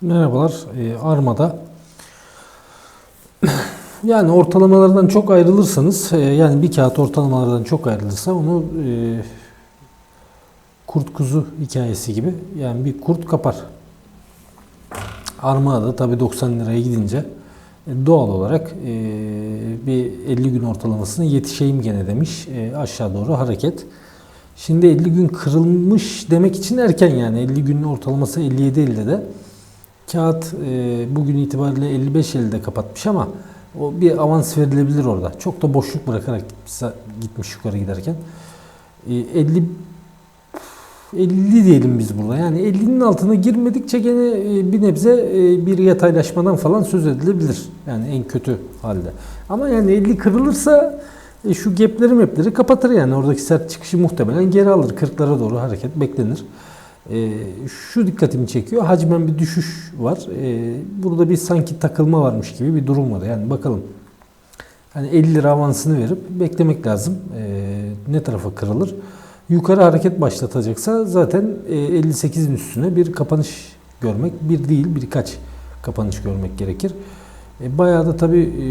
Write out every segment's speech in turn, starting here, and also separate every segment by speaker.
Speaker 1: Merhabalar. Ee, Arma'da yani ortalamalardan çok ayrılırsanız e, yani bir kağıt ortalamalardan çok ayrılırsa onu e, kurt kuzu hikayesi gibi yani bir kurt kapar. Arma'da tabii 90 liraya gidince e, doğal olarak e, bir 50 gün ortalamasına yetişeyim gene demiş e, aşağı doğru hareket. Şimdi 50 gün kırılmış demek için erken yani 50 günün ortalaması 57.50'de de. Kağıt e, bugün itibariyle 55.50'de kapatmış ama o bir avans verilebilir orada. Çok da boşluk bırakarak gitmiş, yukarı giderken. E, 50 50 diyelim biz burada. Yani 50'nin altına girmedikçe gene e, bir nebze e, bir yataylaşmadan falan söz edilebilir. Yani en kötü halde. Ama yani 50 kırılırsa e, şu gapleri mapleri kapatır yani. Oradaki sert çıkışı muhtemelen geri alır. 40'lara doğru hareket beklenir. E, şu dikkatimi çekiyor. Hacmen bir düşüş var. E, burada bir sanki takılma varmış gibi bir durum var. Yani bakalım. Hani 50 lira avansını verip beklemek lazım. E, ne tarafa kırılır? Yukarı hareket başlatacaksa zaten e, 58'in üstüne bir kapanış görmek, bir değil birkaç kapanış görmek gerekir. E, bayağı da tabii e,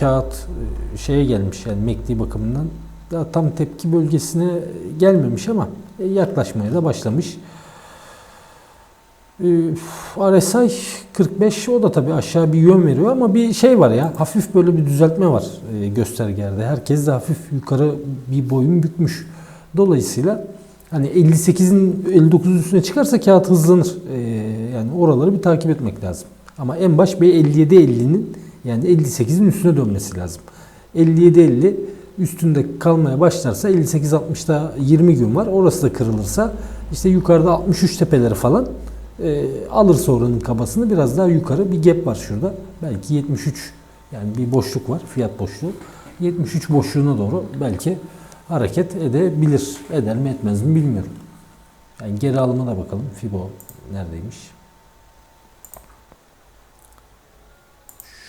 Speaker 1: kağıt e, şeye gelmiş yani MACD bakımından daha tam tepki bölgesine gelmemiş ama e, yaklaşmaya da başlamış. E, RSI 45 o da tabii aşağı bir yön veriyor ama bir şey var ya hafif böyle bir düzeltme var e, göstergelerde. Herkes de hafif yukarı bir boyun bükmüş. Dolayısıyla hani 58'in 59'un üstüne çıkarsa kağıt hızlanır. E, yani oraları bir takip etmek lazım. Ama en baş bir 57-50'nin yani 58'in üstüne dönmesi lazım. 57-50 üstünde kalmaya başlarsa 58-60'da 20 gün var. Orası da kırılırsa işte yukarıda 63 tepeleri falan e, alırsa oranın kabasını biraz daha yukarı bir gap var şurada. Belki 73 yani bir boşluk var fiyat boşluğu. 73 boşluğuna doğru belki hareket edebilir. Eder mi etmez mi bilmiyorum. Yani geri alıma da bakalım. Fibo neredeymiş?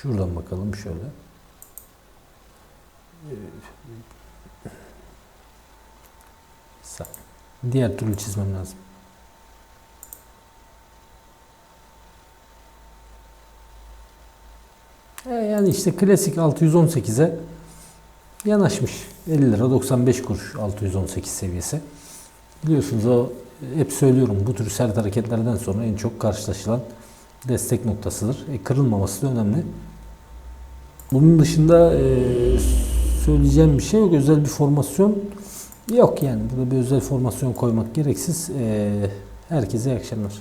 Speaker 1: Şuradan bakalım şöyle. Sağ. Diğer türlü çizmem lazım. Yani işte klasik 618'e yanaşmış. 50 lira 95 kuruş 618 seviyesi. Biliyorsunuz o hep söylüyorum bu tür sert hareketlerden sonra en çok karşılaşılan destek noktasıdır. E, kırılmaması da önemli. Bunun dışında e, söyleyeceğim bir şey yok. Özel bir formasyon yok yani. Burada bir özel formasyon koymak gereksiz. E, herkese iyi akşamlar.